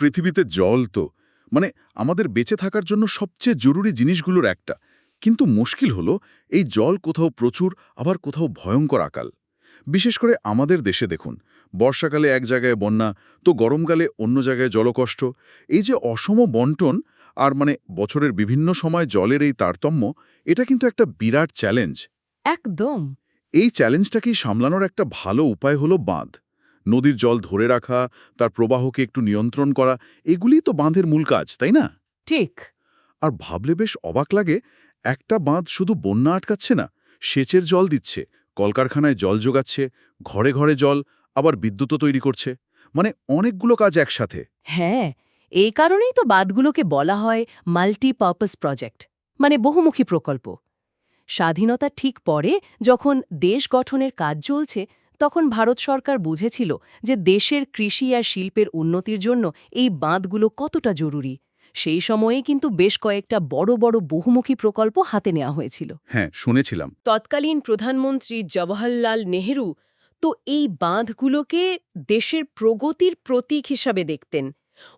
পৃথিবীতে জল তো মানে আমাদের বেঁচে থাকার জন্য সবচেয়ে জরুরি জিনিসগুলোর একটা। কিন্তু মুশকিল হলো এই জল কোথাও প্রচুর আবার কোথাও ভয়ঙ্কর আকাল। বিশেষ করে আমাদের দেশে দেখুন বর্ষাকালে এক জায়গায় বন্যা তো গরমকালে অন্য জায়গায় জলকষ্ট। এই যে অসম বন্টন আর মানে বছরের বিভিন্ন সময় জলের এই তারতম্য এটা কিন্তু একটা বিরাট চ্যালেঞ্জ। একদম। এই চ্যালেঞ্জটাকেই সামলানোর একটা ভালো উপায় হলো বাঁধ। নদীর জল ধরে রাখা তার প্রবাহকে একটু নিয়ন্ত্রণ করা এগুলিই তো বাঁধের মূল কাজ তাই না? ঠিক। আর ভাবলে বেশ অবাক লাগে একটা বাঁধ শুধু বন্যা আটকাচ্ছে না সেচের জল দিচ্ছে কলকারখানায় জল যোগাচ্ছে ঘরে ঘরে জল আবার বিদ্যুৎও তৈরি করছে মানে অনেকগুলো কাজ একসাথে। হ্যাঁ এই কারণেই তো বাঁধগুলোকে বলা হয় মাল্টিপারপাস প্রজেক্ট মানে বহুমুখী প্রকল্প। স্বাধীনতা ঠিক পরে যখন দেশ গঠনের কাজ চলছে তখন ভারত সরকার বুঝেছিল যে দেশের কৃষি আর শিল্পের উন্নতির জন্য এই বাঁধগুলো কতটা জরুরি। সেই সময়ে কিন্তু বেশ কয়েকটা বড় বড় বহুমুখী প্রকল্প হাতে নেওয়া হয়েছিল। হ্যাঁ শুনেছিলাম। তৎকালীন প্রধানমন্ত্রী জওয়াহরলাল নেহেরু তো এই বাঁধগুলোকে দেশের প্রগতির প্রতীক হিসাবে দেখতেন।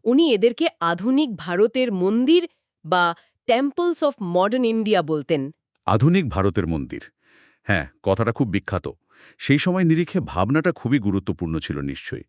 উনি এদেরকে আধুনিক ভারতের মন্দির বা টেম্পলস অফ মডার্ন ইন্ডিয়া বলতেন। আধুনিক ভারতের মন্দির। হ্যাঁ কথাটা খুব বিখ্যাত। সেই সময় নিরিখে ভাবনাটা খুবই গুরুত্বপূর্ণ ছিল নিশ্চয়ই।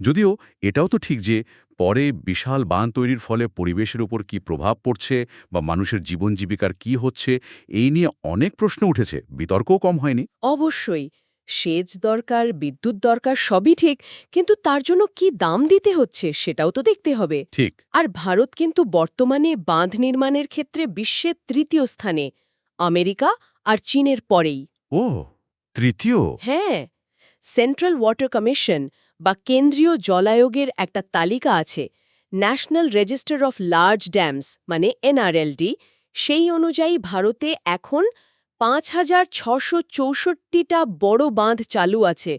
যদিও এটাও তো ঠিক যে পরে বিশাল বাঁধ তৈরির ফলে পরিবেশের উপর কি প্রভাব পড়ছে বা মানুষের জীবন জীবিকার কি হচ্ছে এই নিয়ে অনেক প্রশ্ন উঠেছে বিতর্কও কম হয়নি। অবশ্যই সেচ দরকার বিদ্যুৎ দরকার সবই ঠিক কিন্তু তার জন্য কি দাম দিতে হচ্ছে সেটাও তো দেখতে হবে। ঠিক। আর ভারত কিন্তু বর্তমানে বাঁধ নির্মাণের ক্ষেত্রে বিশ্বের তৃতীয় স্থানে আমেরিকা আর চীনের পরেই। ও তৃতীয়? হ্যাঁ সেন্ট্রাল ওয়াটার কমিশন বা কেন্দ্রীয় জলায়োগের একটা তালিকা আছে national register of large dams মানে এনআরএলডি সেই অনুযায়ী ভারতে এখন পাঁচ হাজার ছশো চৌষট্টিটা বড় বাঁধ চালু আছে।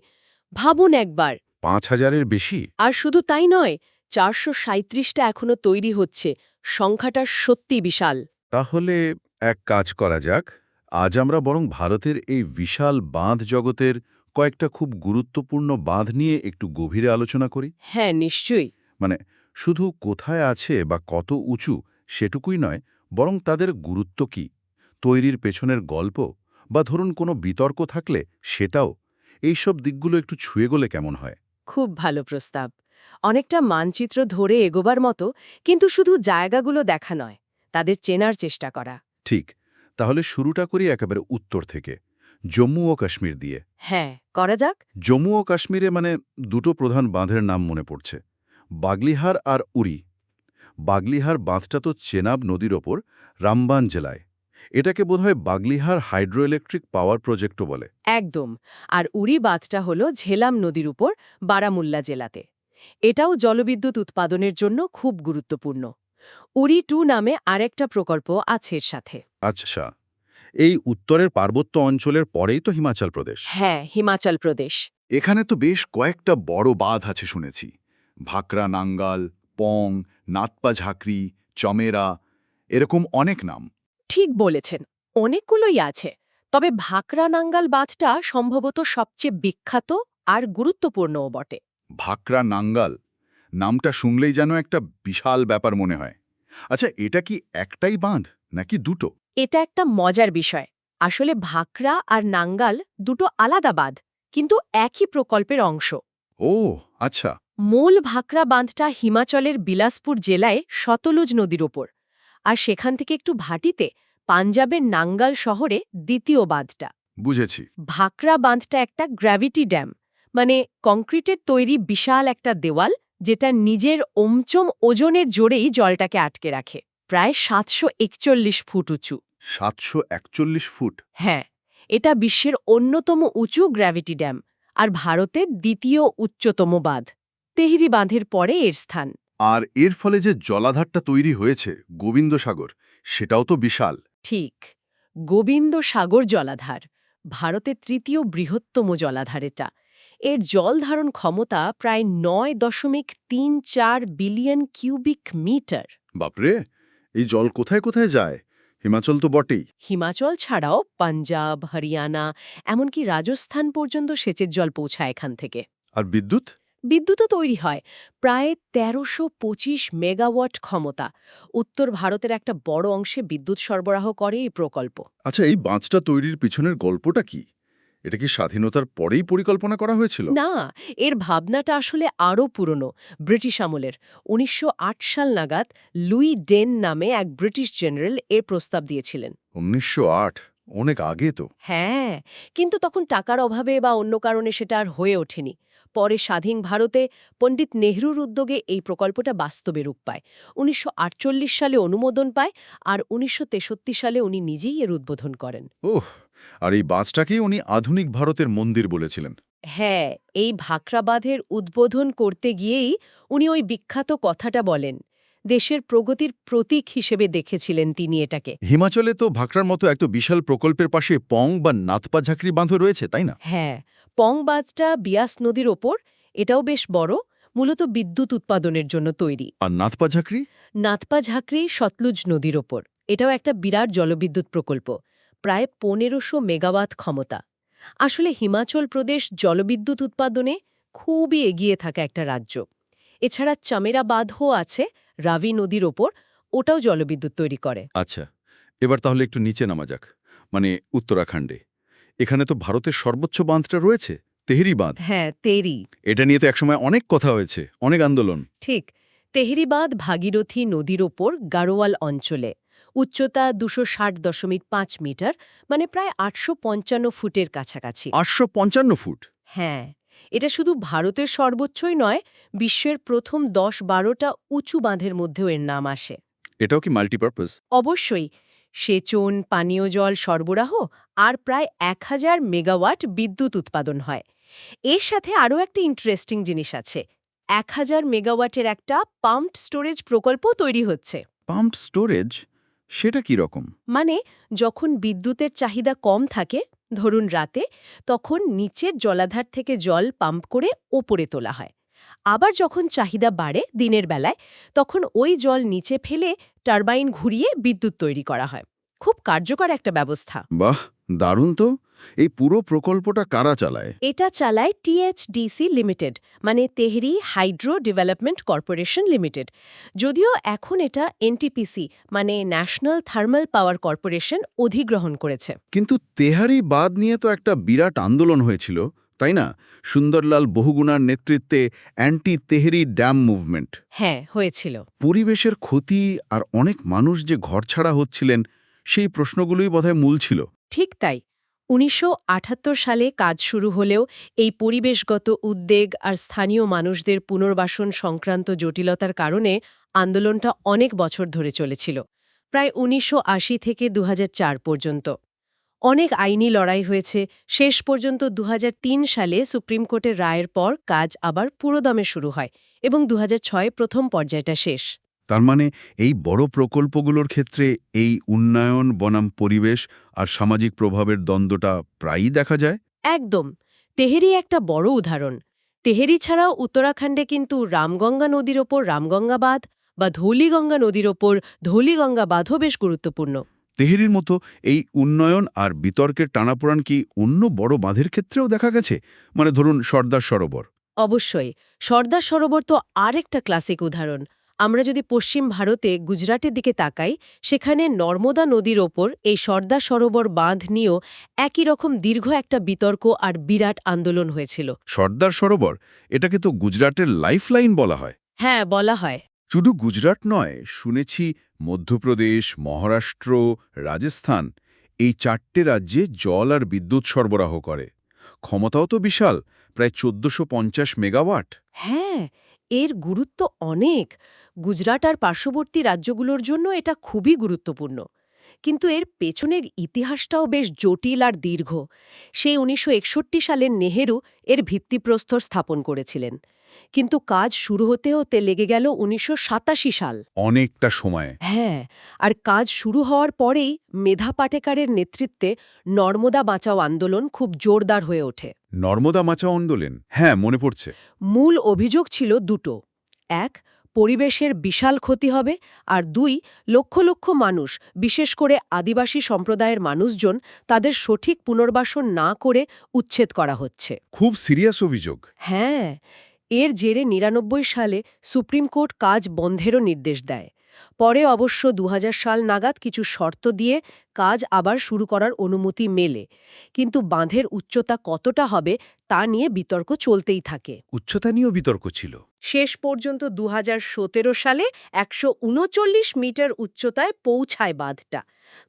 ভাবুন একবার। পাঁচ হাজারের বেশি? আর শুধু তাই নয় চারশো সাঁত্রিশটা এখনও তৈরি হচ্ছে সংখ্যাটা সত্যি বিশাল। তাহলে এক কাজ করা যাক আজ আমরা বরং ভারতের এই বিশাল বাঁধ জগতের কয়েকটা খুব গুরুত্বপূর্ণ বাঁধ নিয়ে একটু গভীরে আলোচনা করি। হ্যাঁ নিশ্চয়ই। মানে শুধু কোথায় আছে বা কত উঁচু সেটুকুই নয় বরং তাদের গুরুত্ব কি? তৈরির পেছনের গল্প বা ধরুন কোনো বিতর্ক থাকলে সেটাও এইসব দিকগুলো একটু ছুঁয়ে গেলে কেমন হয়? খুব ভালো প্রস্তাব। অনেকটা মানচিত্র ধরে এগোবার মতো কিন্তু শুধু জায়গাগুলো দেখা নয় তাদের চেনার চেষ্টা করা। ঠিক। তাহলে শুরুটা করি একেবারে উত্তর থেকে। জম্মু ও কাশ্মীর দিয়ে। হ্যাঁ করা যাক। জম্মু ও কাশ্মীরে মানে দুটো প্রধান বাঁধের নাম মনে পড়ছে। বাগলিহার আর উরি। বাগলিহার বাঁধটা তো চেনাব নদীর ওপর রামবান জেলায়। এটাকে বোধহয় বাগলিহার হাইড্রো হাইড্রোইলেকট্রিক পাওয়ার প্রজেক্টও বলে। একদম আর উড়ি বাঁধটা হল ঝেলাম নদীর উপর বারামুল্লা জেলাতে। এটাও জলবিদ্যুৎ উৎপাদনের জন্য খুব গুরুত্বপূর্ণ। উড়ি টু নামে আরেকটা প্রকল্প আছে এর সাথে। আচ্ছা এই উত্তরের পার্বত্য অঞ্চলের পরেই তো হিমাচল প্রদেশ। হ্যাঁ হিমাচল প্রদেশ। এখানে তো বেশ কয়েকটা বড় বাঁধ আছে শুনেছি। ভাকরা নাঙ্গাল পং নাতপা ঝাঁকরি চমেরা এরকম অনেক নাম। ঠিক বলেছেন অনেকগুলোই আছে। তবে ভাকরা নাঙ্গাল বাঁধটা সম্ভবত সবচেয়ে বিখ্যাত আর গুরুত্বপূর্ণও বটে। ভাকরা নাঙ্গাল? নামটা শুনলেই যেন একটা বিশাল ব্যাপার মনে হয়। আচ্ছা এটা কি একটাই বাঁধ নাকি দুটো? এটা একটা মজার বিষয়। আসলে ভাকরা আর নাঙ্গাল দুটো আলাদা বাঁধ কিন্তু একই প্রকল্পের অংশ। ও আচ্ছা। মূল ভাকরা বাঁধটা হিমাচলের বিলাসপুর জেলায় সতলুজ নদীর ওপর আর সেখান থেকে একটু ভাটিতে পাঞ্জাবের নাঙ্গাল শহরে দ্বিতীয় বাঁধটা। বুঝেছি। ভাকরা বাঁধটা একটা গ্র্যাভিটি ড্যাম মানে কংক্রিটের তৈরি বিশাল একটা দেওয়াল যেটা নিজের ওমচম ওজনের জোরেই জলটাকে আটকে রাখে। প্রায় সাতশো একচল্লিশ ফুট উঁচু। সাতশো একচল্লিশ ফুট? হ্যাঁ এটা বিশ্বের অন্যতম উঁচু গ্র্যাভিটি ড্যাম আর ভারতের দ্বিতীয় উচ্চতম বাঁধ। তেহরি বাঁধের পরে এর স্থান। আর এর ফলে যে জলাধারটা তৈরি হয়েছে গোবিন্দসাগর সেটাও তো বিশাল। ঠিক গোবিন্দ সাগর জলাধার ভারতের তৃতীয় বৃহত্তম জলাধার এটা। এর জল ধারণ ক্ষমতা প্রায় নয় দশমিক তিন চার বিলিয়ন কিউবিক মিটার। বাপরে এই জল কোথায় কোথায় যায়? হিমাচল তো বটেই। হিমাচল ছাড়াও পাঞ্জাব হরিয়ানা এমনকি রাজস্থান পর্যন্ত সেচের জল পৌঁছায় এখান থেকে। আর বিদ্যুৎ? বিদ্যুৎও তৈরি হয়। প্রায় তেরোশো পঁচিশ মেগাওয়াট ক্ষমতা। উত্তর ভারতের একটা বড় অংশে বিদ্যুৎ সরবরাহ করে এই প্রকল্প। আচ্ছা এই বাঁধটা তৈরির পিছনের গল্পটা কি? এটা কি স্বাধীনতার পরেই পরিকল্পনা করা হয়েছিল? না এর ভাবনাটা আসলে আরও পুরনো ব্রিটিশ আমলের। উনিশশো সাল নাগাদ লুই ডেন নামে এক ব্রিটিশ জেনারেল এর প্রস্তাব দিয়েছিলেন। উনিশশো আট অনেক আগে তো। হ্যাঁ কিন্তু তখন টাকার অভাবে বা অন্য কারণে সেটা আর হয়ে ওঠেনি। পরে স্বাধীন ভারতে পণ্ডিত নেহরুর উদ্যোগে এই প্রকল্পটা বাস্তবে রূপ পায়। উনিশশো আটচল্লিশ সালে অনুমোদন পায় আর উনিশশো তেষট্টি সালে উনি নিজেই এর উদ্বোধন করেন। ওহ আর এই বাঁধটাকেই উনি আধুনিক ভারতের মন্দির বলেছিলেন। হ্যাঁ এই ভাকরা বাঁধের উদ্বোধন করতে গিয়েই উনি ওই বিখ্যাত কথাটা বলেন। দেশের প্রগতির প্রতীক হিসেবে দেখেছিলেন তিনি এটাকে। হিমাচলে তো ভাকরার মতো একটা বিশাল প্রকল্পের পাশে পং বা নাতপা ঝাঁকরি বাঁধও রয়েছে তাই না? হ্যাঁ পং বাঁধটা বিয়াস নদীর ওপর এটাও বেশ বড় মূলত বিদ্যুৎ উৎপাদনের জন্য তৈরি। আর নাতপা ঝাঁকড়ি? নাতপা ঝাঁকড়ি সতলুজ নদীর ওপর এটাও একটা বিরাট জলবিদ্যুৎ প্রকল্প। প্রায় পনেরোশো মেগাওয়াট ক্ষমতা। আসলে হিমাচল প্রদেশ জলবিদ্যুৎ উৎপাদনে খুবই এগিয়ে থাকা একটা রাজ্য। এছাড়া চামেরা বাঁধও আছে রাভি নদীর ওপর ওটাও জলবিদ্যুৎ তৈরি করে। আচ্ছা এবার তাহলে একটু নিচে নামা যাক মানে উত্তরাখণ্ডে। এখানে তো ভারতের সর্বোচ্চ বাঁধটা রয়েছে তেহরি বাঁধ হ্যাঁ তেরি এটা নিয়ে তো একসময় অনেক কথা হয়েছে অনেক আন্দোলন। ঠিক তেহরি বাঁধ ভাগীরথী নদীর ওপর গাড়োয়াল অঞ্চলে। উচ্চতা দুশো ষাট দশমিক পাঁচ মিটার মানে প্রায় আটশো পঞ্চান্ন ফুটের কাছাকাছি। আটশো পঞ্চান্ন ফুট? হ্যাঁ এটা শুধু ভারতের সর্বোচ্চই নয় বিশ্বের প্রথম দশ বারোটা উঁচু বাঁধের মধ্যেও এর নাম আসে। এটাও কি মাল্টিপারপাস? অবশ্যই সেচন পানীয় জল সরবরাহ আর প্রায় এক হাজার মেগাওয়াট বিদ্যুৎ উৎপাদন হয়। এর সাথে আরও একটা ইন্টারেস্টিং জিনিস আছে এক হাজার মেগাওয়াটের একটা পাম্পড স্টোরেজ প্রকল্প তৈরি হচ্ছে। Pumped storage? সেটা কি রকম? মানে যখন বিদ্যুতের চাহিদা কম থাকে ধরুন রাতে তখন নিচের জলাধার থেকে জল পাম্প করে ওপরে তোলা হয়। আবার যখন চাহিদা বাড়ে দিনের বেলায় তখন ওই জল নিচে ফেলে টারবাইন ঘুরিয়ে বিদ্যুৎ তৈরি করা হয়। খুব কার্যকর একটা ব্যবস্থা। বাহ! দারুণ তো। এই পুরো প্রকল্পটা কারা চালায়? এটা চালায় টিএইচডিসি লিমিটেড মানে Tehri hydro development corporation limited. যদিও এখন এটা এনটিপিসি মানে ন্যাশনাল থার্মাল পাওয়ার কর্পোরেশন অধিগ্রহণ করেছে। কিন্তু তেহারি বাদ নিয়ে তো একটা বিরাট আন্দোলন হয়েছিল তাই না? সুন্দরলাল বহুগুণার নেতৃত্বে অ্যান্টি তেহরি ড্যাম মুভমেন্ট। হ্যাঁ হয়েছিল। পরিবেশের ক্ষতি আর অনেক মানুষ যে ঘরছাড়া হচ্ছিলেন সেই প্রশ্নগুলোই বোধহয় মূল ছিল। ঠিক তাই। উনিশশো সালে কাজ শুরু হলেও এই পরিবেশগত উদ্বেগ আর স্থানীয় মানুষদের পুনর্বাসন সংক্রান্ত জটিলতার কারণে আন্দোলনটা অনেক বছর ধরে চলেছিল, প্রায় উনিশশো আশি থেকে দু হাজার চার পর্যন্ত। অনেক আইনি লড়াই হয়েছে, শেষ পর্যন্ত দু হাজার তিন সালে সুপ্রিম কোর্টের রায়ের পর কাজ আবার পুরোদমে শুরু হয় এবং দু হাজার ছয় প্রথম পর্যায়টা শেষ। তার মানে এই বড় প্রকল্পগুলোর ক্ষেত্রে এই উন্নয়ন বনাম পরিবেশ আর সামাজিক প্রভাবের দ্বন্দ্বটা প্রায়ই দেখা যায়? একদম। তেহেরি একটা বড় উদাহরণ। তেহেরি ছাড়াও উত্তরাখণ্ডে কিন্তু রামগঙ্গা নদীর ওপর রামগঙ্গা বাঁধ বা ধৌলিগঙ্গা নদীর ওপর ধৌলিগঙ্গা বাঁধও বেশ গুরুত্বপূর্ণ। তেহেরির মতো এই উন্নয়ন আর বিতর্কের টানাপোড়ান কি অন্য বড় বাঁধের ক্ষেত্রেও দেখা গেছে? মানে ধরুন সর্দার সরোবর। অবশ্যই। সর্দার সরোবর তো আরেকটা ক্লাসিক উদাহরণ। আমরা যদি পশ্চিম ভারতে গুজরাটের দিকে তাকাই সেখানে নর্মদা নদীর ওপর এই সর্দার সরোবর বাঁধ নিয়েও একই রকম দীর্ঘ একটা বিতর্ক আর বিরাট আন্দোলন হয়েছিল। সর্দার সরোবর এটাকে তো গুজরাটের লাইফলাইন বলা হয়। হ্যাঁ বলা হয়। শুধু গুজরাট নয় শুনেছি মধ্যপ্রদেশ মহারাষ্ট্র রাজস্থান এই চারটে রাজ্যে জল আর বিদ্যুৎ সরবরাহ করে। ক্ষমতাও তো বিশাল প্রায় চোদ্দশো মেগাওয়াট। হ্যাঁ এর গুরুত্ব অনেক। গুজরাট আর পার্শ্ববর্তী রাজ্যগুলোর জন্য এটা খুবই গুরুত্বপূর্ণ। কিন্তু এর পেছনের ইতিহাসটাও বেশ জটিল আর দীর্ঘ। সেই উনিশশো সালের নেহেরু এর ভিত্তিপ্রস্তর স্থাপন করেছিলেন। কিন্তু কাজ শুরু হতে হতে লেগে গেল উনিশশো সাতাশি সাল। অনেকটা সময়। হ্যাঁ আর কাজ শুরু হওয়ার পরেই মেধা পাটেকারের নেতৃত্বে নর্মদা বাঁচাও আন্দোলন খুব জোরদার হয়ে ওঠে। নর্মদা বাঁচাও আন্দোলন? হ্যাঁ মনে পড়ছে। মূল অভিযোগ ছিল দুটো। এক পরিবেশের বিশাল ক্ষতি হবে আর দুই লক্ষ লক্ষ মানুষ বিশেষ করে আদিবাসী সম্প্রদায়ের মানুষজন তাদের সঠিক পুনর্বাসন না করে উচ্ছেদ করা হচ্ছে। খুব সিরিয়াস অভিযোগ। হ্যাঁ এর জেরে নিরানব্বই সালে সুপ্রিম কোর্ট কাজ বন্ধেরও নির্দেশ দেয়। পরে অবশ্য দু হাজার সাল নাগাদ কিছু শর্ত দিয়ে কাজ আবার শুরু করার অনুমতি মেলে কিন্তু বাঁধের উচ্চতা কতটা হবে তা নিয়ে বিতর্ক চলতেই থাকে। উচ্চতা নিয়েও বিতর্ক ছিল। শেষ পর্যন্ত দু হাজার সতেরো সালে একশো উনচল্লিশ মিটার উচ্চতায় পৌঁছায় বাঁধটা।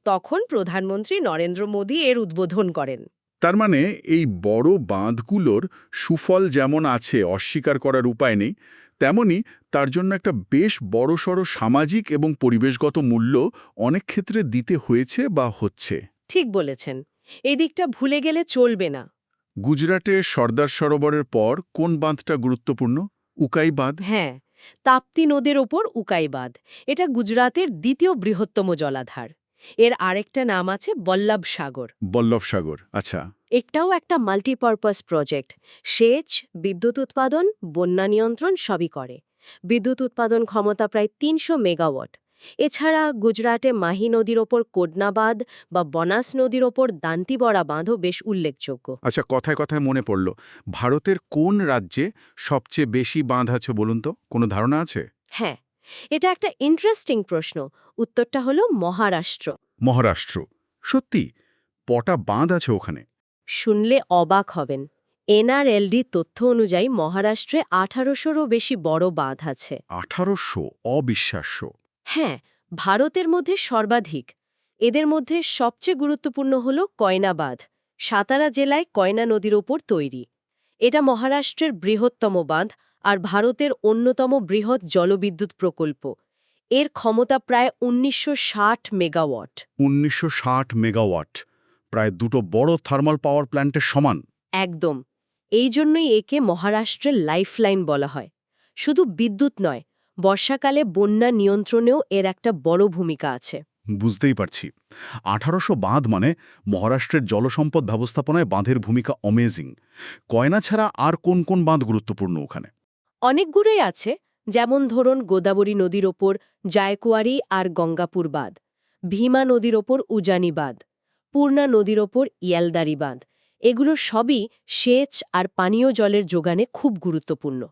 তখন প্রধানমন্ত্রী নরেন্দ্র মোদী এর উদ্বোধন করেন। তার মানে এই বড় বাঁধগুলোর সুফল যেমন আছে অস্বীকার করার উপায় নেই তেমনি তার জন্য একটা বেশ বড়সড় সামাজিক এবং পরিবেশগত মূল্য অনেক ক্ষেত্রে দিতে হয়েছে বা হচ্ছে। ঠিক বলেছেন। এই দিকটা ভুলে গেলে চলবে না। গুজরাটে সর্দার সরোবরের পর কোন বাঁধটা গুরুত্বপূর্ণ? উকাই বাঁধ? হ্যাঁ তাপ্তি নদের ওপর উকাই বাঁধ। এটা গুজরাতের দ্বিতীয় বৃহত্তম জলাধার। এর আরেকটা নাম আছে বল্লভ সাগর বল্লভ সাগর আচ্ছা। একটাও একটা মাল্টিপারপাস প্রজেক্ট সেচ বিদ্যুৎ উৎপাদন বন্যা নিয়ন্ত্রণ সবই করে। বিদ্যুৎ উৎপাদন ক্ষমতা প্রায় তিনশো মেগাওয়াট। এছাড়া গুজরাটে মাহি নদীর ওপর কোডনা বাঁধ বা বনাস নদীর ওপর দান্তিবড়া বাঁধও বেশ উল্লেখযোগ্য। আচ্ছা কথায় কথায় মনে পড়ল ভারতের কোন রাজ্যে সবচেয়ে বেশি বাঁধ আছে বলুন তো? কোনো ধারণা আছে? হ্যাঁ এটা একটা ইন্টারেস্টিং প্রশ্ন উত্তরটা হলো মহারাষ্ট্র। মহারাষ্ট্র সত্যি পটা বাঁধ আছে ওখানে? শুনলে অবাক হবেন। এনআরএলডি তথ্য অনুযায়ী মহারাষ্ট্রে আঠারোশোরও বেশি বড় বাঁধ আছে। আঠারোশো? অবিশ্বাস্য। হ্যাঁ ভারতের মধ্যে সর্বাধিক। এদের মধ্যে সবচেয়ে গুরুত্বপূর্ণ হল কয়না বাঁধ। সাতারা জেলায় কয়না নদীর ওপর তৈরি। এটা মহারাষ্ট্রের বৃহত্তম বাঁধ আর ভারতের অন্যতম বৃহৎ জলবিদ্যুৎ প্রকল্প। এর ক্ষমতা প্রায় উনিশশো ষাট মেগাওয়াট। উনিশশো ষাট মেগাওয়াট। প্রায় দুটো বড় থার্মাল পাওয়ার প্ল্যান্টের সমান। একদম। এই জন্যই একে মহারাষ্ট্রের লাইফলাইন বলা হয়। শুধু বিদ্যুৎ নয় বর্ষাকালে বন্যা নিয়ন্ত্রণেও এর একটা বড় ভূমিকা আছে। বুঝতেই পারছি। আঠারোশো বাঁধ মানে মহারাষ্ট্রের জলসম্পদ ব্যবস্থাপনায় বাঁধের ভূমিকা অমেজিং কয়না ছাড়া আর কোন কোন বাঁধ গুরুত্বপূর্ণ ওখানে? অনেকগুলোই আছে যেমন ধরুন গোদাবরী নদীর ওপর জায়কুয়ারি আর গঙ্গাপুর বাঁধ ভীমা নদীর ওপর উজানি বাঁধ। পূর্ণা নদীর ওপর ইয়ালদারি বাঁধ। এগুলো সবই সেচ আর পানীয় জলের যোগানে খুব গুরুত্বপূর্ণ।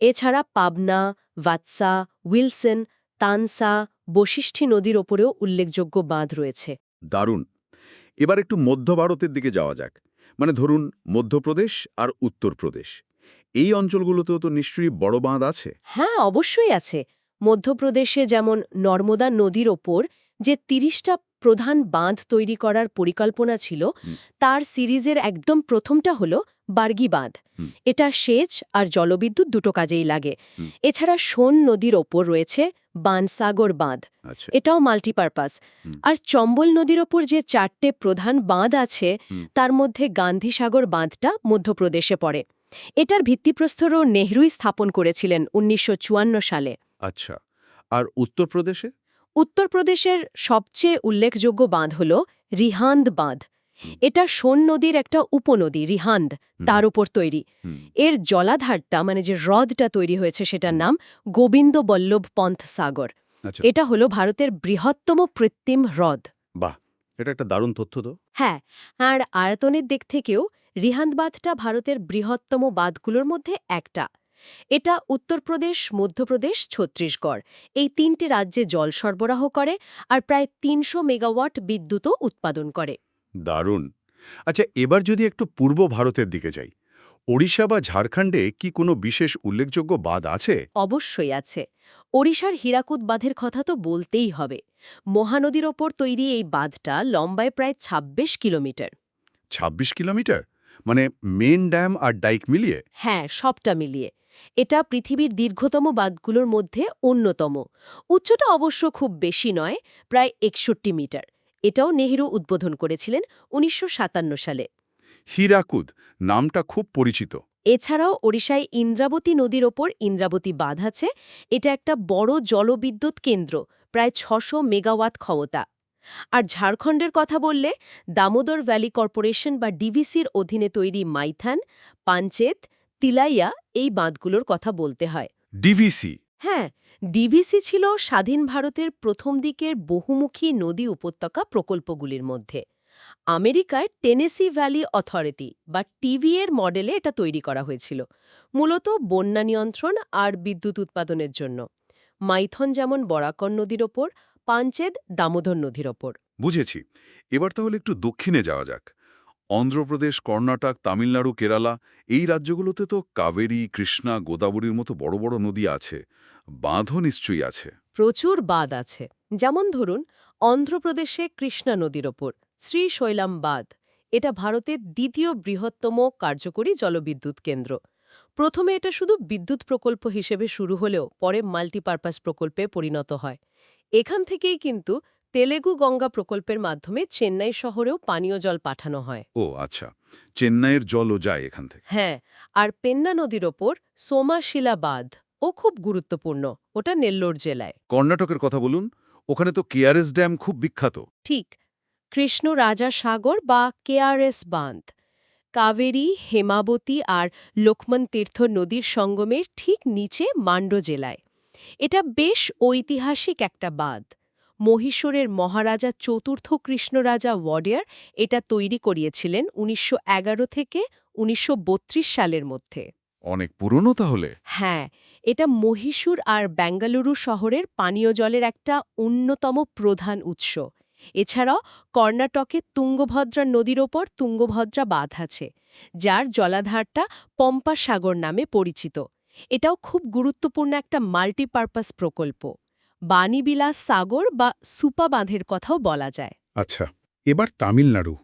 এছাড়া পাবনা ভাতসা উইলসন তানসা বশিষ্ঠী নদীর ওপরেও উল্লেখযোগ্য বাঁধ রয়েছে। দারুণ। এবার একটু মধ্য ভারতের দিকে যাওয়া যাক। মানে ধরুন মধ্যপ্রদেশ আর উত্তরপ্রদেশ। এই অঞ্চলগুলোতেও তো নিশ্চয়ই বড় বাঁধ আছে। হ্যাঁ অবশ্যই আছে। মধ্যপ্রদেশে যেমন নর্মদা নদীর ওপর যে তিরিশটা প্রধান বাঁধ তৈরি করার পরিকল্পনা ছিল তার সিরিজের একদম প্রথমটা হল বার্গি বাঁধ। এটা সেচ আর জলবিদ্যুৎ দুটো কাজেই লাগে। এছাড়া সোন নদীর ওপর রয়েছে বানসাগর বাঁধ। আচ্ছা। এটাও মাল্টিপারপাস। আর চম্বল নদীর ওপর যে চারটে প্রধান বাঁধ আছে তার মধ্যে গান্ধীসাগর বাঁধটা মধ্যপ্রদেশে পড়ে। এটার ভিত্তিপ্রস্তরও নেহরুই স্থাপন করেছিলেন উনিশশো চুয়ান্ন সালে। আচ্ছা। আর উত্তরপ্রদেশে? উত্তরপ্রদেশের সবচেয়ে উল্লেখযোগ্য বাঁধ হল রিহান্দ বাঁধ। এটা সোন নদীর একটা উপনদী রিহান্দ তার উপর তৈরি। এর জলাধারটা মানে যে হ্রদটা তৈরি হয়েছে সেটার নাম গোবিন্দ বল্লভ পন্থ সাগর। আচ্ছা। এটা হলো ভারতের বৃহত্তম কৃত্রিম হ্রদ। বাহ! এটা একটা দারুণ তথ্য তো। হ্যাঁ আর আয়তনের দিক থেকেও রিহান্দ বাঁধটা ভারতের বৃহত্তম বাঁধগুলোর মধ্যে একটা। এটা উত্তরপ্রদেশ মধ্যপ্রদেশ ছত্তিশগড়। এই তিনটি রাজ্যে জল সরবরাহ করে আর প্রায় তিনশো মেগাওয়াট বিদ্যুৎও উৎপাদন করে। দারুণ। আচ্ছা এবার যদি একটু পূর্ব ভারতের দিকে যাই ওড়িশা বা ঝাড়খণ্ডে কি কোনো বিশেষ উল্লেখযোগ্য বাঁধ আছে? অবশ্যই আছে। ওড়িশার হীরাকুদ বাঁধের কথা তো বলতেই হবে। মহানদীর ওপর তৈরি এই বাঁধটা লম্বায় প্রায় ২৬ কিলোমিটার। ২৬ কিলোমিটার? মানে মেন ড্যাম আর ডাইক মিলিয়ে? হ্যাঁ সবটা মিলিয়ে। এটা পৃথিবীর দীর্ঘতম বাঁধগুলোর মধ্যে অন্যতম। উচ্চতা অবশ্য খুব বেশি নয় প্রায় একষট্টি মিটার। এটাও নেহেরু উদ্বোধন করেছিলেন উনিশশো সাতান্ন সালে। হীরাকুদ নামটা খুব পরিচিত। এছাড়াও ওড়িশায় ইন্দ্রাবতী নদীর ওপর ইন্দ্রাবতী বাঁধ আছে। এটা একটা বড় জলবিদ্যুৎ কেন্দ্র প্রায় ছশো মেগাওয়াট ক্ষমতা। আর ঝাড়খণ্ডের কথা বললে দামোদর ভ্যালি কর্পোরেশন বা ডিভিসির অধীনে তৈরি মাইথান পাঞ্চেত তিলাইয়া এই বাঁধগুলোর কথা বলতে হয়। ডিভিসি। হ্যাঁ ডিভিসি ছিল স্বাধীন ভারতের প্রথম দিকের বহুমুখী নদী উপত্যকা প্রকল্পগুলির মধ্যে। আমেরিকায় টেনেসি ভ্যালি অথরিটি বা টিভি এর মডেলে এটা তৈরি করা হয়েছিল মূলত বন্যা নিয়ন্ত্রণ আর বিদ্যুৎ উৎপাদনের জন্য। মাইথন যেমন বরাকর নদীর ওপর পাঞ্চেদ দামোদর নদীর ওপর। বুঝেছি। এবার তাহলে একটু দক্ষিণে যাওয়া যাক। অন্ধ্রপ্রদেশ, কর্ণাটক, তামিলনাড়ু, কেরালা, এই রাজ্যগুলোতে তো কাবেরী, কৃষ্ণা, গোদাবরীর মতো বড় বড় নদী আছে। বাঁধও নিশ্চয়ই আছে। প্রচুর বাঁধ আছে। যেমন ধরুন, অন্ধ্রপ্রদেশে কৃষ্ণা নদীর ওপর, শ্রীশৈলাম বাঁধ। এটা ভারতের দ্বিতীয় বৃহত্তম কার্যকরী জলবিদ্যুৎ কেন্দ্র। প্রথমে এটা শুধু বিদ্যুৎ প্রকল্প হিসেবে শুরু হলেও পরে মাল্টিপারপাস প্রকল্পে পরিণত হয়। এখান থেকেই কিন্তু তেলেগু গঙ্গা প্রকল্পের মাধ্যমে চেন্নাই শহরেও পানীয় জল পাঠানো হয়। ও আচ্ছা। চেন্নাইয়ের জলও যায় এখান থেকে। হ্যাঁ আর পেন্না নদীর ওপর সোমাশিলা বাঁধ ও খুব গুরুত্বপূর্ণ ওটা নেল্লোর জেলায়। কর্ণাটকের কথা বলুন ওখানে তো কেআরএস ড্যাম খুব বিখ্যাত। ঠিক কৃষ্ণ রাজা সাগর বা কেআরএস বাঁধ। কাবেরী হেমাবতী আর লোকমান তীর্থ নদীর সঙ্গমের ঠিক নিচে মান্ড জেলায়। এটা বেশ ঐতিহাসিক একটা বাঁধ। মহীশূরের মহারাজা চতুর্থ কৃষ্ণরাজা ওয়াডিয়ার এটা তৈরি করিয়েছিলেন উনিশশো এগারো থেকে উনিশশো বত্রিশ সালের মধ্যে। অনেক পুরনো তাহলে? হ্যাঁ এটা মহীশূর আর বেঙ্গালুরু শহরের পানীয় জলের একটা অন্যতম প্রধান উৎস। এছাড়াও কর্ণাটকে তুঙ্গভদ্রা নদীর ওপর তুঙ্গভদ্রা বাঁধ আছে যার জলাধারটা পম্পা সাগর নামে পরিচিত। এটাও খুব গুরুত্বপূর্ণ একটা মাল্টিপারপাস প্রকল্প। বাণীবিলাস সাগর বা সুপা বাঁধের কথাও বলা যায়। আচ্ছা এবার তামিলনাড়ু।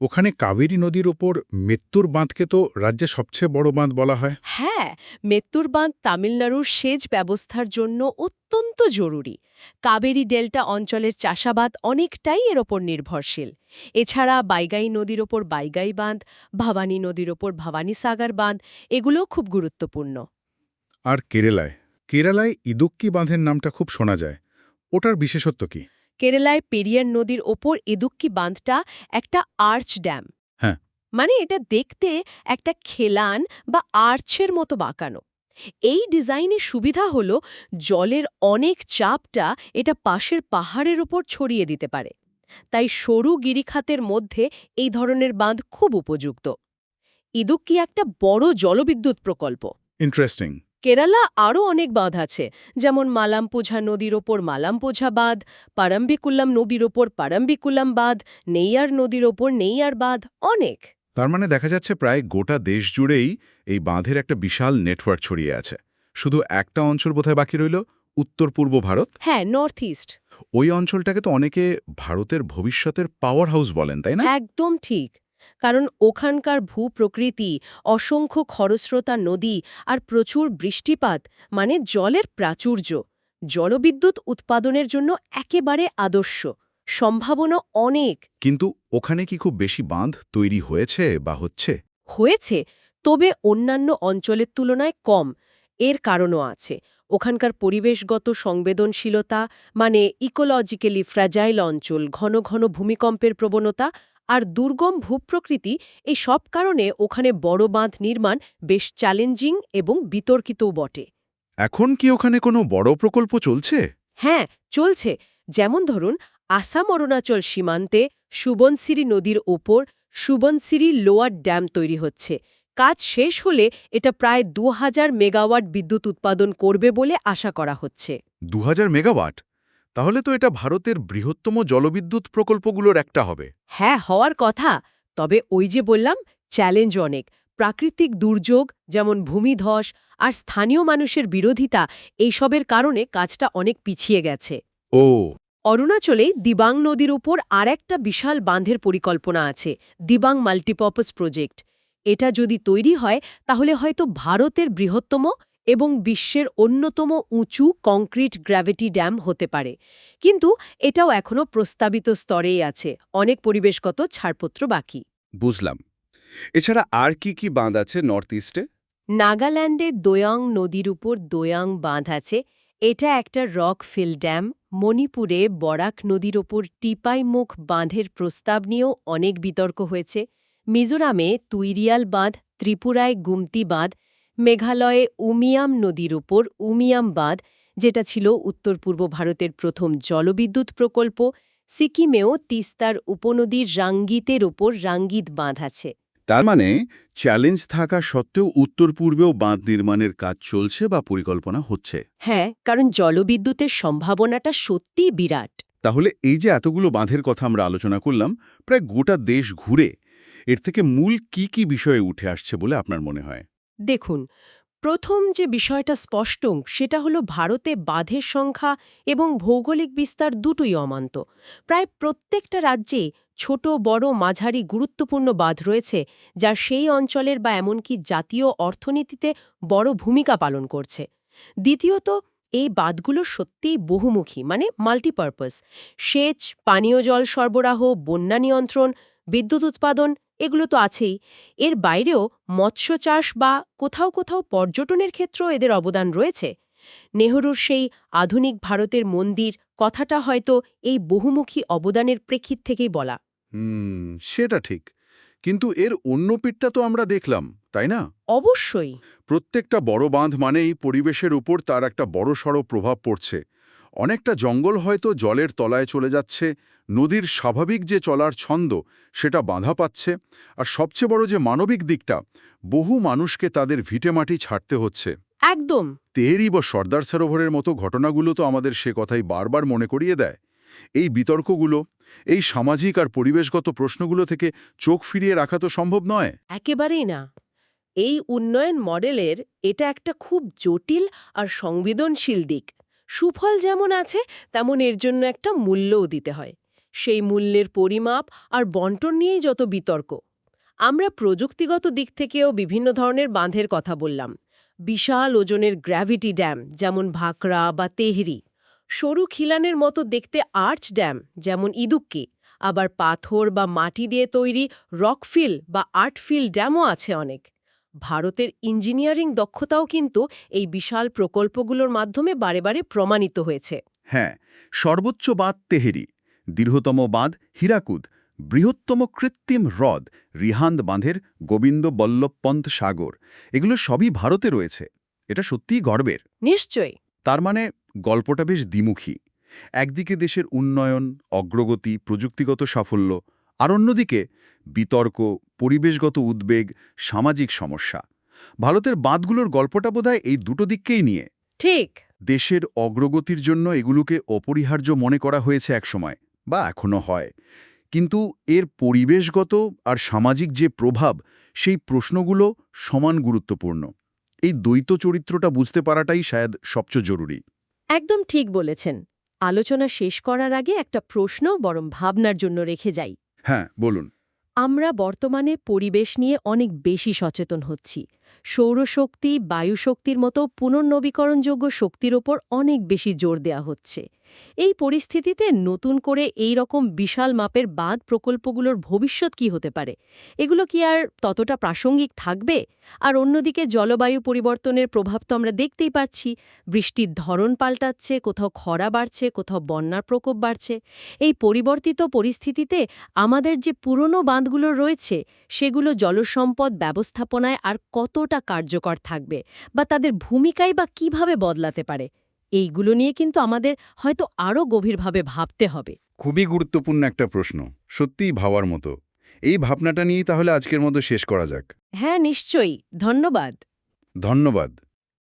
ওখানে কাবেরী নদীর ওপর মেত্তুর বাঁধকে তো রাজ্যে সবচেয়ে বড় বাঁধ বলা হয়। হ্যাঁ মেত্তুর বাঁধ তামিলনাড়ুর সেচ ব্যবস্থার জন্য অত্যন্ত জরুরি। কাবেরী ডেল্টা অঞ্চলের চাষাবাদ অনেকটাই এর ওপর নির্ভরশীল। এছাড়া বাইগাই নদীর ওপর বাইগাই বাঁধ ভাবানী নদীর ওপর ভাবানী সাগর বাঁধ এগুলোও খুব গুরুত্বপূর্ণ। আর কেরালায়? কেরালায় ইদুক্কি বাঁধের নামটা খুব শোনা যায়। ওটার বিশেষত্ব কি? কেরালায় পেরিয়ার নদীর ওপর ইদুক্কি বাঁধটা একটা আর্চ ড্যাম। হ্যাঁ। মানে এটা দেখতে একটা খেলান বা আর্চের মতো বাঁকানো। এই ডিজাইনের সুবিধা হলো জলের অনেক চাপটা এটা পাশের পাহাড়ের ওপর ছড়িয়ে দিতে পারে। তাই সরু গিরিখাতের মধ্যে এই ধরনের বাঁধ খুব উপযুক্ত। ইদুক্কি একটা বড় জলবিদ্যুৎ প্রকল্প। ইন্টারেস্টিং কেরালা আরও অনেক বাঁধ আছে যেমন মালাম্পুঝা নদীর ওপর মালাম্পুঝা বাঁধ পারাম্বিকুল্লাম নদীর ওপর পারাম্বিকুল্লাম বাঁধ নেইয়ার নদীর ওপর নেইয়ার বাঁধ অনেক। তার মানে দেখা যাচ্ছে প্রায় গোটা দেশ জুড়েই এই বাঁধের একটা বিশাল নেটওয়ার্ক ছড়িয়ে আছে। শুধু একটা অঞ্চল বোধহয় বাকি রইল উত্তর পূর্ব ভারত? হ্যাঁ নর্থ ইস্ট। ওই অঞ্চলটাকে তো অনেকে ভারতের ভবিষ্যতের পাওয়ার হাউস বলেন তাই না? একদম ঠিক। কারণ ওখানকার ভূপ্রকৃতি অসংখ্য খরস্রোতা নদী আর প্রচুর বৃষ্টিপাত মানে জলের প্রাচুর্য। জলবিদ্যুৎ উৎপাদনের জন্য একেবারে আদর্শ সম্ভাবনা অনেক। কিন্তু ওখানে কি খুব বেশি বাঁধ তৈরি হয়েছে বা হচ্ছে? হয়েছে তবে অন্যান্য অঞ্চলের তুলনায় কম এর কারণও আছে। ওখানকার পরিবেশগত সংবেদনশীলতা মানে ইকোলজিক্যালি ফ্র্যাজাইল অঞ্চল ঘন ঘন ভূমিকম্পের প্রবণতা আর দুর্গম ভূপ্রকৃতি এই সব কারণে ওখানে বড় বাঁধ নির্মাণ বেশ চ্যালেঞ্জিং এবং বিতর্কিতও বটে। এখন কি ওখানে কোনো বড় প্রকল্প চলছে? হ্যাঁ চলছে। যেমন ধরুন আসাম অরুণাচল সীমান্তে সুবনসিরি নদীর ওপর সুবনসিরি লোয়ার ড্যাম তৈরি হচ্ছে। কাজ শেষ হলে এটা প্রায় দু হাজার মেগাওয়াট বিদ্যুৎ উৎপাদন করবে বলে আশা করা হচ্ছে। দু হাজার মেগাওয়াট? তাহলে তো এটা ভারতের বৃহত্তম জলবিদ্যুৎ প্রকল্পগুলোর একটা হবে। হ্যাঁ হওয়ার কথা। তবে ওই যে বললাম চ্যালেঞ্জ অনেক। প্রাকৃতিক দুর্যোগ যেমন ভূমিধস আর স্থানীয় মানুষের বিরোধিতা এইসবের কারণে কাজটা অনেক পিছিয়ে গেছে। ও। অরুণাচলে দিবাং নদীর উপর আর একটা বিশাল বাঁধের পরিকল্পনা আছে দিবাং মাল্টিপারপাস প্রজেক্ট। এটা যদি তৈরি হয় তাহলে হয়তো ভারতের বৃহত্তম এবং বিশ্বের অন্যতম উঁচু কংক্রিট গ্র্যাভিটি ড্যাম হতে পারে। কিন্তু এটাও এখনও প্রস্তাবিত স্তরেই আছে অনেক পরিবেশগত ছাড়পত্র বাকি। বুঝলাম। এছাড়া আর কি কি বাঁধ আছে নর্থ ইস্টে? নাগাল্যান্ডে দোয়াং নদীর উপর দোয়াং বাঁধ আছে। এটা একটা রক ফিল ড্যাম। মণিপুরে বরাক নদীর ওপর টিপাইমুখ বাঁধের প্রস্তাব নিয়েও অনেক বিতর্ক হয়েছে। মিজোরামে তুইরিয়াল বাঁধ ত্রিপুরায় গুমতি বাঁধ মেঘালয়ে উমিয়াম নদীর উপর উমিয়াম বাঁধ যেটা ছিল উত্তর পূর্ব ভারতের প্রথম জলবিদ্যুৎ প্রকল্প সিকিমেও তিস্তার উপনদীর রাঙ্গিতের ওপর রাঙ্গিত বাঁধ আছে। তার মানে চ্যালেঞ্জ থাকা সত্ত্বেও উত্তর পূর্বেও বাঁধ নির্মাণের কাজ চলছে বা পরিকল্পনা হচ্ছে? হ্যাঁ কারণ জলবিদ্যুতের সম্ভাবনাটা সত্যিই বিরাট। তাহলে এই যে এতগুলো বাঁধের কথা আমরা আলোচনা করলাম প্রায় গোটা দেশ ঘুরে এর থেকে মূল কি কি বিষয়ে উঠে আসছে বলে আপনার মনে হয়? দেখুন, প্রথম যে বিষয়টা স্পষ্ট, সেটা হলো ভারতে বাঁধের সংখ্যা এবং ভৌগোলিক বিস্তার দুটোই অমান্ত। প্রায় প্রত্যেকটা রাজ্যে ছোট, বড়, মাঝারি, গুরুত্বপূর্ণ বাঁধ রয়েছে, যা সেই অঞ্চলের বা এমনকি জাতীয় অর্থনীতিতে বড় ভূমিকা পালন করছে। দ্বিতীয়ত, এই বাঁধগুলো সত্যিই বহুমুখী মানে মাল্টিপারপাস সেচ, পানীয় জল সরবরাহ, বন্যা নিয়ন্ত্রণ, বিদ্যুৎ উৎপাদন এগুলো তো আছেই। এর বাইরেও মৎস্য চাষ বা কোথাও কোথাও পর্যটনের ক্ষেত্রেও এদের অবদান রয়েছে। নেহরুর সেই আধুনিক ভারতের মন্দির কথাটা হয়তো এই বহুমুখী অবদানের প্রেক্ষিত থেকেই বলা। হুম সেটা ঠিক। কিন্তু এর অন্য পিঠটা তো আমরা দেখলাম তাই না? অবশ্যই। প্রত্যেকটা বড় বাঁধ মানেই পরিবেশের উপর তার একটা বড়সড় প্রভাব পড়ছে। অনেকটা জঙ্গল হয়তো জলের তলায় চলে যাচ্ছে নদীর স্বাভাবিক যে চলার ছন্দ সেটা বাঁধা পাচ্ছে আর সবচেয়ে বড় যে মানবিক দিকটা বহু মানুষকে তাদের ভিটেমাটি ছাড়তে হচ্ছে। একদম। তেহরি বা সর্দার সরোবরের মতো ঘটনাগুলো তো আমাদের সে কথাই বারবার মনে করিয়ে দেয়। এই বিতর্কগুলো এই সামাজিক আর পরিবেশগত প্রশ্নগুলো থেকে চোখ ফিরিয়ে রাখা তো সম্ভব নয়। একেবারেই না। এই উন্নয়ন মডেলের এটা একটা খুব জটিল আর সংবেদনশীল দিক। সুফল যেমন আছে, তেমন এর জন্য একটা মূল্যও দিতে হয়। সেই মূল্যের পরিমাপ আর বন্টন নিয়েই যত বিতর্ক। আমরা প্রযুক্তিগত দিক থেকেও বিভিন্ন ধরনের বাঁধের কথা বললাম। বিশাল ওজনের গ্র্যাভিটি ড্যাম, যেমন ভাকরা বা তেহরি। সরু খিলানের মতো দেখতে আর্চ ড্যাম, যেমন ইদুক্কি। আবার পাথর বা মাটি দিয়ে তৈরি রকফিল বা আর্টফিল ড্যামও আছে অনেক। ভারতের ইঞ্জিনিয়ারিং দক্ষতাও কিন্তু এই বিশাল প্রকল্পগুলোর মাধ্যমে বারে বারে প্রমাণিত হয়েছে। হ্যাঁ সর্বোচ্চ বাঁধ তেহেরি দীর্ঘতম বাঁধ হীরাকুদ বৃহত্তম কৃত্রিম হ্রদ রিহান্দ বাঁধের গোবিন্দ বল্লভপন্থ সাগর। এগুলো সবই ভারতে রয়েছে। এটা সত্যিই গর্বের। নিশ্চয়ই। তার মানে গল্পটা বেশ দ্বিমুখী। একদিকে দেশের উন্নয়ন অগ্রগতি প্রযুক্তিগত সাফল্য আর অন্যদিকে বিতর্ক পরিবেশগত উদ্বেগ সামাজিক সমস্যা। ভারতের বাঁধগুলোর গল্পটা বোধহয় এই দুটো দিককেই নিয়ে। ঠিক। দেশের অগ্রগতির জন্য এগুলোকে অপরিহার্য মনে করা হয়েছে একসময় বা এখনও হয়। কিন্তু এর পরিবেশগত আর সামাজিক যে প্রভাব সেই প্রশ্নগুলো সমান গুরুত্বপূর্ণ। এই দ্বৈত চরিত্রটা বুঝতে পারাটাই শায়দ সবচেয়ে জরুরি। একদম ঠিক বলেছেন। আলোচনা শেষ করার আগে একটা প্রশ্ন বরং ভাবনার জন্য রেখে যাই। হ্যাঁ বলুন। আমরা বর্তমানে পরিবেশ নিয়ে অনেক বেশি সচেতন হচ্ছি। সৌরশক্তি, বায়ুশক্তির মতো পুনর্নবীকরণযোগ্য শক্তির ওপর অনেক বেশি জোর দেয়া হচ্ছে। এই পরিস্থিতিতে নতুন করে এই রকম বিশাল মাপের বাঁধ প্রকল্পগুলোর ভবিষ্যৎ কি হতে পারে? এগুলো কি আর ততটা প্রাসঙ্গিক থাকবে? আর অন্যদিকে জলবায়ু পরিবর্তনের প্রভাব তো আমরা দেখতেই পাচ্ছি। বৃষ্টির ধরন পাল্টাচ্ছে, কোথাও খরা বাড়ছে, কোথাও বন্যার প্রকোপ বাড়ছে। এই পরিবর্তিত পরিস্থিতিতে আমাদের যে পুরনো বাঁধগুলো রয়েছে, সেগুলো জলসম্পদ ব্যবস্থাপনায় আর কতটা কার্যকর থাকবে? বা তাদের ভূমিকাই বা কীভাবে বদলাতে পারে? এইগুলো নিয়ে কিন্তু আমাদের হয়তো আরও গভীরভাবে ভাবতে হবে। খুবই গুরুত্বপূর্ণ একটা প্রশ্ন সত্যিই ভাবার মতো। এই ভাবনাটা নিয়েই তাহলে আজকের মতো শেষ করা যাক। হ্যাঁ নিশ্চয়ই। ধন্যবাদ। ধন্যবাদ।